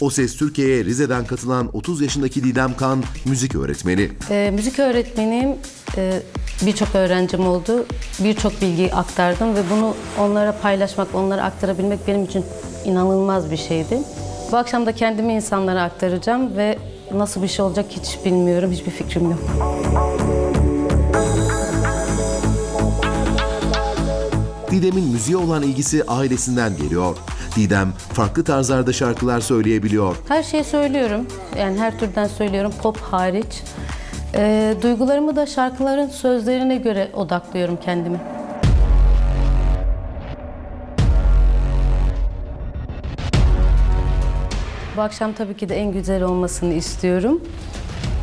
O Ses Türkiye'ye Rize'den katılan 30 yaşındaki Didem Kan müzik öğretmeni. Ee, müzik öğretmeniyim. Ee, birçok öğrencim oldu. Birçok bilgiyi aktardım ve bunu onlara paylaşmak, onlara aktarabilmek benim için inanılmaz bir şeydi. Bu akşam da kendimi insanlara aktaracağım ve nasıl bir şey olacak hiç bilmiyorum, hiçbir fikrim yok. Didem'in müziğe olan ilgisi ailesinden geliyor. Didem farklı tarzlarda şarkılar söyleyebiliyor. Her şeyi söylüyorum. Yani her türden söylüyorum, pop hariç. Ee, duygularımı da şarkıların sözlerine göre odaklıyorum kendimi. Bu akşam tabii ki de en güzel olmasını istiyorum.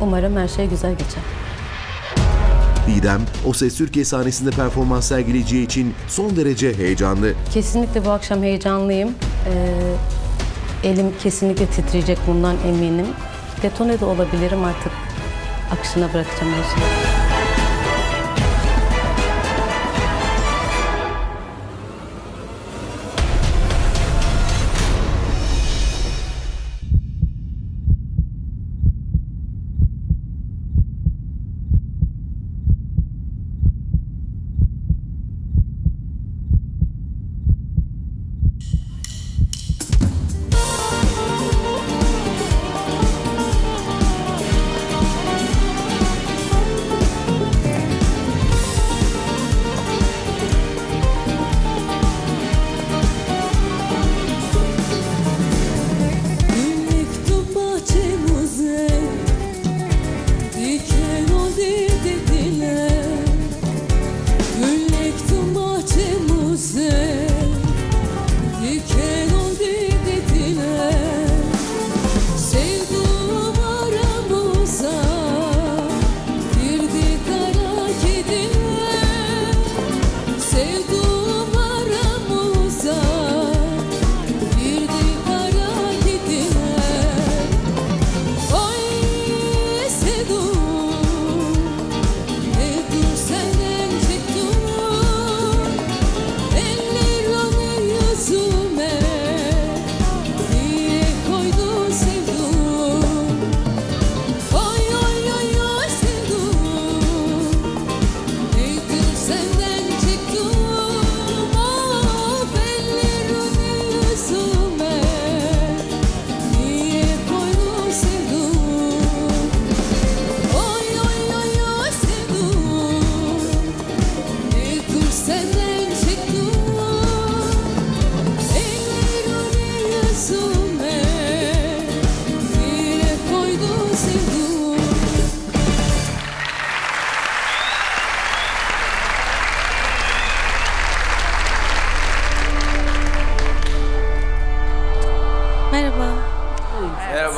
Umarım her şey güzel geçer. Didem, O Ses Türkiye sahnesinde performans sergileyeceği için son derece heyecanlı. Kesinlikle bu akşam heyecanlıyım. Ee, elim kesinlikle titreyecek bundan eminim. Detone de olabilirim artık. Akışına bırakacağım her şeyi.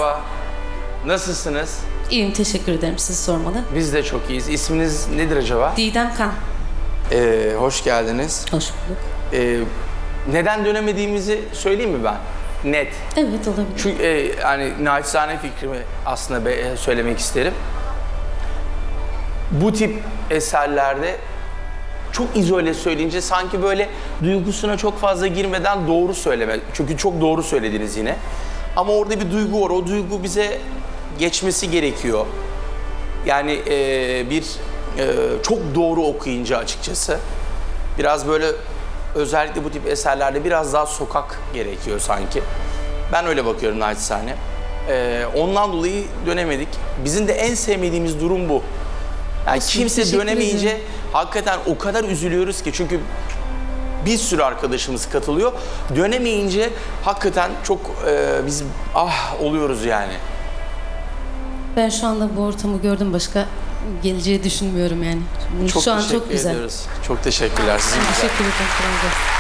Merhaba. Nasılsınız? İyiyim, teşekkür ederim. Siz sormalı. Biz de çok iyiyiz. İsminiz nedir acaba? Didem Kan. Ee, hoş geldiniz. Hoş bulduk. Ee, neden dönemediğimizi söyleyeyim mi ben? Net. Evet olabilir. Çünkü e, hani naçizane fikrimi aslında be- e, söylemek isterim. Bu tip eserlerde çok izole söyleyince sanki böyle duygusuna çok fazla girmeden doğru söyleme. Çünkü çok doğru söylediniz yine. Ama orada bir duygu var. O duygu bize geçmesi gerekiyor. Yani e, bir e, çok doğru okuyunca açıkçası biraz böyle özellikle bu tip eserlerde biraz daha sokak gerekiyor sanki. Ben öyle bakıyorum naçizane. E, ondan dolayı dönemedik. Bizim de en sevmediğimiz durum bu. Yani kimse dönemeyince hakikaten o kadar üzülüyoruz ki çünkü bir sürü arkadaşımız katılıyor. Dönemeyince hakikaten çok e, biz ah oluyoruz yani. Ben şu anda bu ortamı gördüm. Başka geleceği düşünmüyorum yani. Çok şu an teşekkür çok güzel. ediyoruz. Çok teşekkürler. Sizin güzel. Teşekkür ederim.